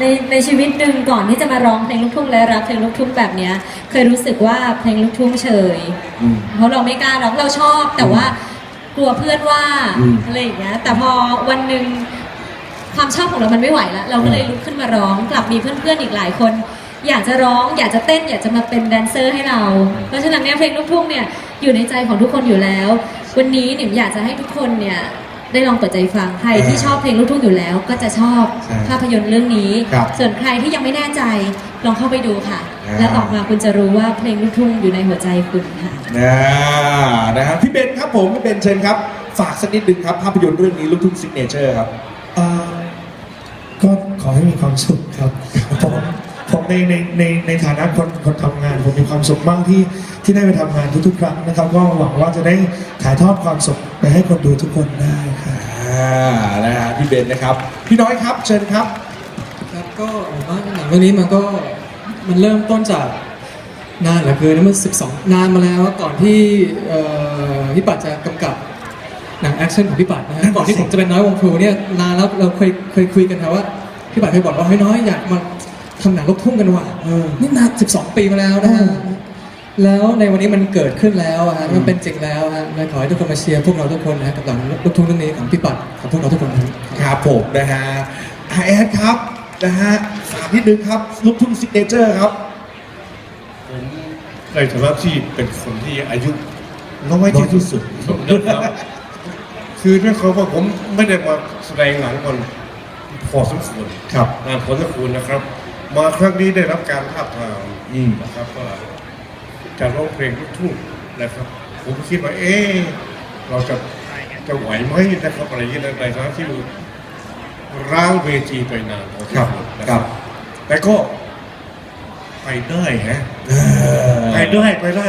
ในในชีวิตหนึ่งก่อนที่จะมาร้องเพลงลูกทุ่งและรักเพลงลูกทุ่งแบบเนี้ย เคยรู้สึกว่าเพลงลูกทุ่งเฉย อืม เพราะเราไม่กล้าร้องเราชอบแต่ว่ากลัวเพื่อนว่าอืมอะไรอย่างเงี้ยแต่พอวันหนึ่งความชอบของเรามันไม่ไหวแล้วเราก็เลยลุกขึ้นมาร้องกลับมีเพื่อนๆอีกหลายคน อยากจะร้อง อยากจะเต้น อยากจะมาเป็นแดนเซอร์ให้เรา เพราะฉะนั้นเนี่ยเพลงลูกทุ่งเนี่ยอยู่ในใจของทุกคนอยู่แล้ว วันนี้หนิมอยากจะให้ทุกคนเนี่ย ได้ลองเปิดใจฟังใครที่ชอบเพลงลูกทุ่งอยู่แล้ว ก็จะชอบใช่ภาพยนตร์เรื่องนี้ ครับส่วนใครที่ยังไม่แน่ใจลองเข้าไปดูค่ะ อ่า แล้วออกมาคุณจะรู้ว่าเพลงลูกทุ่งอยู่ในหัวใจคุณค่ะ นะนะครับพี่เบนครับผมพี่เบนเชิญครับ ฝากสักนิดหนึ่งครับ ภาพยนตร์เรื่องนี้ลูกทุ่งซิกเนเจอร์ครับ เอ่อก็ขอให้มีความสุขครับผม ผมในในในในฐานะคนคนทำงาน ผมมีความสุขมากที่ที่ได้ไปทำงานทุกๆครั้งนะครับ ก็หวังว่าจะได้ถ่ายทอดความสุขไปให้คนดูทุกคนได้ครับอ่านะฮะพี่เบนนะครับ พี่น้อยครับเชิญครับ ครับก็ผมว่าหนังเรื่องนี้มันก็มันเริ่มต้นจากนานเหลือเกินนะมัน12 นานมาแล้วก่อนที่เอ่อพี่ปัดจะกำกับหนังแอคชั่นของพี่ปัดนะฮะก่อนที่ผมจะเป็นน้อยวงพลูเนี่ยนานแล้วเราเคยเคยคุยกันนะว่าพี่ปัดเคยบอกว่าเฮ้ยน้อยอยากมา ทำหนังลูกทุ่งกันว่ะเออนี่นาน12 ปีมาแล้วนะฮะแล้วในวันนี้มันเกิดขึ้นแล้วอะฮะมันเป็นจริงแล้วฮะเลยขอให้ทุกคนมาเชียร์พวกเราทุกคนนะฮะกับหนังลูกทุ่งเรื่องนี้ของพี่ปัดกับพวกเราทุกคนนะครับครับผมนะฮะอาแอดครับนะฮะฝากนิดนึงครับลูกทุ่งซิกเนเจอร์ครับผมในฐานะที่เป็นคนที่อายุน้อยที่สุดสมยศแล้วคือด้วยความว่าผมไม่ได้มาแสดงหนังมันพอสมควรครับนานพอสมควรนะครับ มาครั้งนี้ได้รับการท้าบทามอืมนะครับว่าจะร้องเพลงลูกทุ่งนะครับ ผมคิดว่าเอ๊ะเราจะจะไหวไหมนะครับอะไรอย่างเงี้ยในฐานะที่ร้างเวทีไปนานพอสมครับวนะครับ แต่ก็ไปได้ฮะเออไปได้ไปได้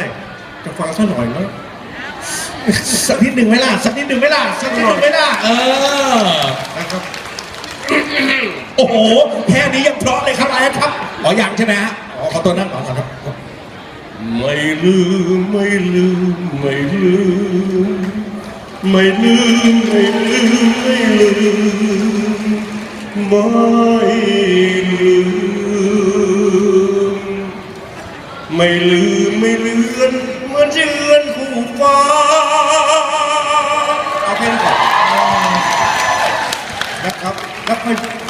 จะฟังสักหน่อยไหมสักนิดหนึ่งไหมล่ะสักนิดหนึ่งไหมล่ะสักนิดหนึ่งไหมล่ะเออนะครับ โอ้โหแค่นี้ยังเพราะเลยครับอาแอดครับอ๋อยังใช่ไหมฮะอ๋อขอตัวนั้นก่อนก่อนครับ ไม่ลืมไม่ลืมไม่ลืมไม่ลืมไม่ลืมไม่ลืมไม่ลืมไม่ลืมไม่เลือนเหมือนเชือนคู่ฟ้า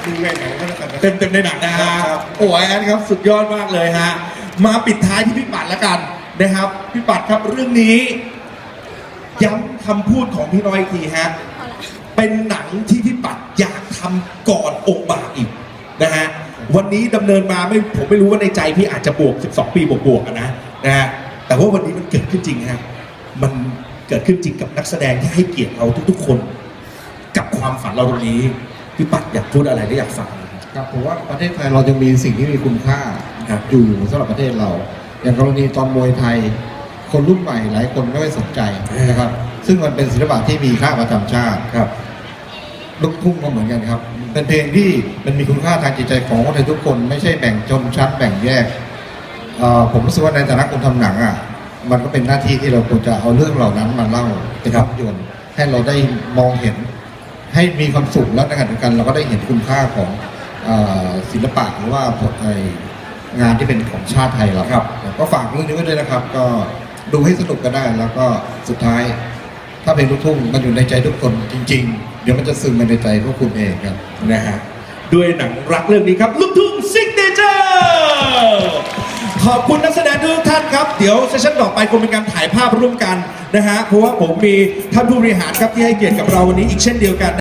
ค่อยดูในหนังก็แล้วกันนะเต็มเต็มในหนังนะฮะครับ โอ้ยแอนครับสุดยอดมากเลยฮะ มาปิดท้ายที่พี่ปัดแล้วกันนะครับพี่ปัดครับเรื่องนี้ย้ำคำพูดของพี่น้อยอีกทีฮะ เป็นหนังที่พี่ปัดอยากทำก่อนองค์บากอีกนะฮะวันนี้ดำเนินมาไม่ผมไม่รู้ว่าในใจพี่อาจจะบวก 12 ปีบวกๆอะนะนะฮะแต่ว่าวันนี้มันเกิดขึ้นจริงฮะมันเกิดขึ้นจริงกับนักแสดงที่ให้เกียรติเราทุกๆคน กับความฝันเราตรงนี้ พี่ปัดอยากพูดอะไรได้อยากฟังนะครับครับผมว่าประเทศไทยเรายังมีสิ่งที่มีคุณค่าครับอยู่สำหรับประเทศเรา อย่างกรณีตอนมวยไทย คนรุ่นใหม่หลายคนไม่ค่อยสนใจนะครับ ซึ่งมันเป็นศิลปะที่มีค่าประจำชาติครับลูกทุ่งก็เหมือนกันครับ เป็นเพลงที่มันมีคุณค่าทางจิตใจของคนไทยทุกคน ไม่ใช่แบ่งชนชั้นแบ่งแยกเอ่อผมรู้สึกว่าในฐานะคนทำหนังอะมันก็เป็นหน้าที่ที่เราควรจะเอาเรื่องเหล่านั้นมาเล่าเป็นภาพยนตร์ให้เราได้มองเห็น ให้มีความสุขแล้วในขณะเดียวกันเราก็ได้เห็นคุณค่าของเออศิลปะหรือว่าผลไองานที่เป็นของชาติไทยเราครับ ก็ฝากเรื่องนี้ไว้ด้วยนะครับ ก็ดูให้สนุกกันได้แล้วก็สุดท้าย ถ้าเพลงลูกทุ่งมันอยู่ในใจทุกคนจริง ๆ เดี๋ยวมันจะซึมมาในใจพวกคุณเองครับ นะฮะด้วยหนังรักเรื่องนี้ครับ ลูกทุ่งซิกเนเจอร์ขอบคุณนักแสดงทุกท่านครับ เดี๋ยวเซสชั่นต่อไปคงเป็นการถ่ายภาพร่วมกันนะฮะเพราะว่าผมมีท่านผู้บริหารครับที่ให้เกียรติกับเราวันนี้อีกเช่นเดียวกัน